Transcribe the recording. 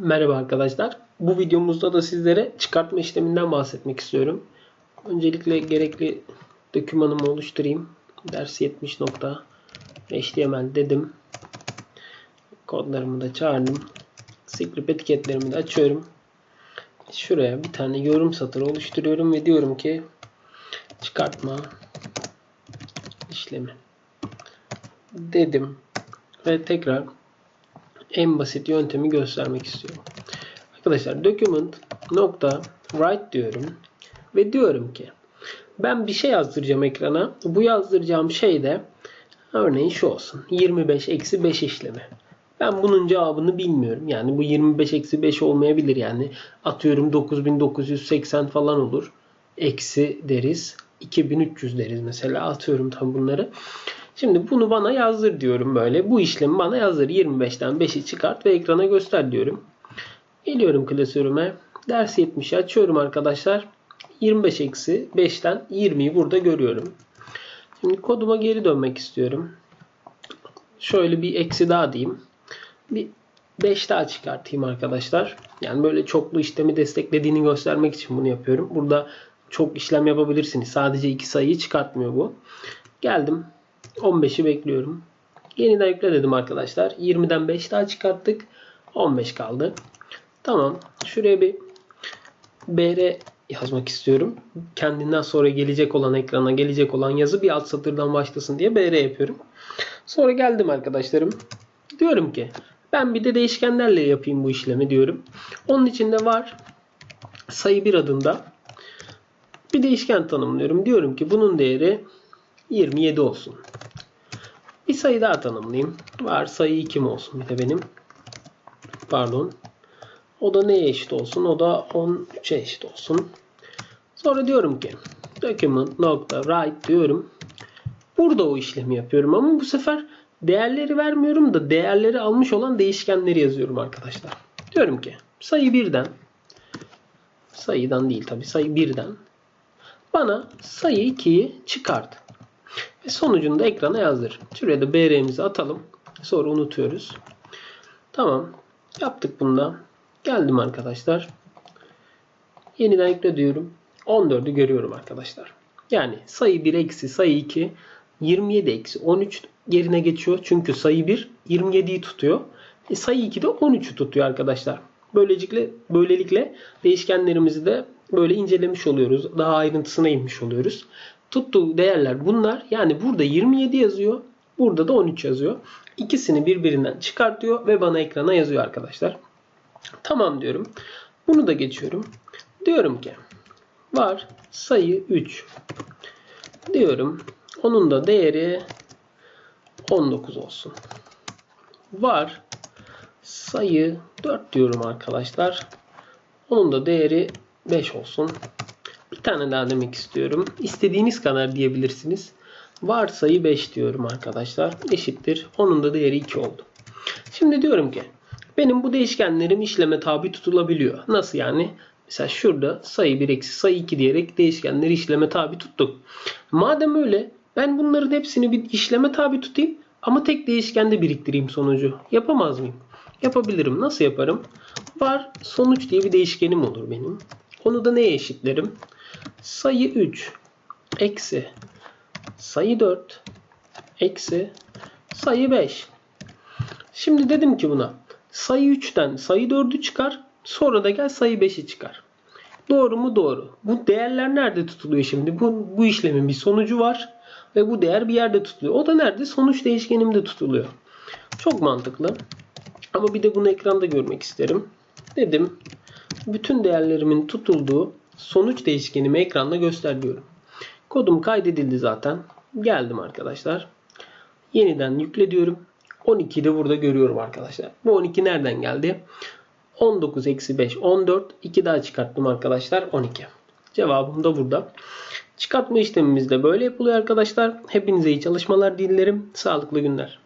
Merhaba arkadaşlar. Bu videomuzda da sizlere çıkartma işleminden bahsetmek istiyorum. Öncelikle gerekli dokümanımı oluşturayım. Ders 70.html dedim. Kodlarımı da çağırdım. Script etiketlerimi de açıyorum. Şuraya bir tane yorum satırı oluşturuyorum ve diyorum ki çıkartma işlemi dedim ve tekrar en basit yöntemi göstermek istiyorum. Arkadaşlar document nokta write diyorum ve diyorum ki ben bir şey yazdıracağım ekrana. Bu yazdıracağım şey de örneğin şu olsun. 25 eksi 5 işlemi. Ben bunun cevabını bilmiyorum. Yani bu 25 eksi 5 olmayabilir. Yani atıyorum 9980 falan olur. Eksi deriz. 2300 deriz mesela. Atıyorum tam bunları. Şimdi bunu bana yazdır diyorum böyle. Bu işlemi bana yazdır. 25'ten 5'i çıkart ve ekrana göster diyorum. Geliyorum klasörüme. Ders 70'i açıyorum arkadaşlar. 25 eksi 5'ten 20'yi burada görüyorum. Şimdi koduma geri dönmek istiyorum. Şöyle bir eksi daha diyeyim. Bir 5 daha çıkartayım arkadaşlar. Yani böyle çoklu işlemi desteklediğini göstermek için bunu yapıyorum. Burada çok işlem yapabilirsiniz. Sadece iki sayıyı çıkartmıyor bu. Geldim. 15'i bekliyorum. Yeniden yükle dedim arkadaşlar. 20'den 5 daha çıkarttık. 15 kaldı. Tamam. Şuraya bir BR yazmak istiyorum. Kendinden sonra gelecek olan ekrana gelecek olan yazı bir alt satırdan başlasın diye BR yapıyorum. Sonra geldim arkadaşlarım. Diyorum ki ben bir de değişkenlerle yapayım bu işlemi diyorum. Onun içinde var sayı bir adında bir değişken tanımlıyorum. Diyorum ki bunun değeri 27 olsun. Sayı daha tanımlayayım. Var sayı 2 mi olsun bir de benim. Pardon. O da neye eşit olsun? O da 13'e eşit olsun. Sonra diyorum ki document nokta write diyorum. Burada o işlemi yapıyorum ama bu sefer değerleri vermiyorum da değerleri almış olan değişkenleri yazıyorum arkadaşlar. Diyorum ki sayı 1'den sayıdan değil tabi sayı 1'den bana sayı 2'yi çıkart. Ve sonucunu da ekrana yazdır. Şuraya da BR'mizi atalım. Sonra unutuyoruz. Tamam. Yaptık bunda. Geldim arkadaşlar. Yeniden yükle diyorum. 14'ü görüyorum arkadaşlar. Yani sayı 1 eksi sayı 2 27 eksi 13 yerine geçiyor. Çünkü sayı 1 27'yi tutuyor. E sayı 2 de 13'ü tutuyor arkadaşlar. Böylelikle, böylelikle değişkenlerimizi de böyle incelemiş oluyoruz. Daha ayrıntısına inmiş oluyoruz. Tuttuğu değerler bunlar. Yani burada 27 yazıyor. Burada da 13 yazıyor. İkisini birbirinden çıkartıyor ve bana ekrana yazıyor arkadaşlar. Tamam diyorum. Bunu da geçiyorum. Diyorum ki var sayı 3 diyorum. Onun da değeri 19 olsun. Var sayı 4 diyorum arkadaşlar. Onun da değeri 5 olsun. Tane daha demek istiyorum. İstediğiniz kadar diyebilirsiniz. Var sayı 5 diyorum arkadaşlar. Eşittir. Onun da değeri 2 oldu. Şimdi diyorum ki benim bu değişkenlerim işleme tabi tutulabiliyor. Nasıl yani? Mesela şurada sayı 1 eksi sayı 2 diyerek değişkenleri işleme tabi tuttuk. Madem öyle ben bunların hepsini bir işleme tabi tutayım ama tek değişkende biriktireyim sonucu. Yapamaz mıyım? Yapabilirim. Nasıl yaparım? Var sonuç diye bir değişkenim olur benim. Onu da neye eşitlerim? Sayı 3 eksi sayı 4 eksi sayı 5. Şimdi dedim ki buna sayı 3'ten sayı 4'ü çıkar sonra da gel sayı 5'i çıkar. Doğru mu? Doğru. Bu değerler nerede tutuluyor şimdi? Bu, bu işlemin bir sonucu var ve bu değer bir yerde tutuluyor. O da nerede? Sonuç değişkenimde tutuluyor. Çok mantıklı. Ama bir de bunu ekranda görmek isterim. Dedim bütün değerlerimin tutulduğu sonuç değişkenimi ekranda göster diyorum. Kodum kaydedildi zaten. Geldim arkadaşlar. Yeniden yükle diyorum. 12'yi de burada görüyorum arkadaşlar. Bu 12 nereden geldi? 19 eksi 5 14. 2 daha çıkarttım arkadaşlar. 12. Cevabım da burada. Çıkartma işlemimiz de böyle yapılıyor arkadaşlar. Hepinize iyi çalışmalar dilerim. Sağlıklı günler.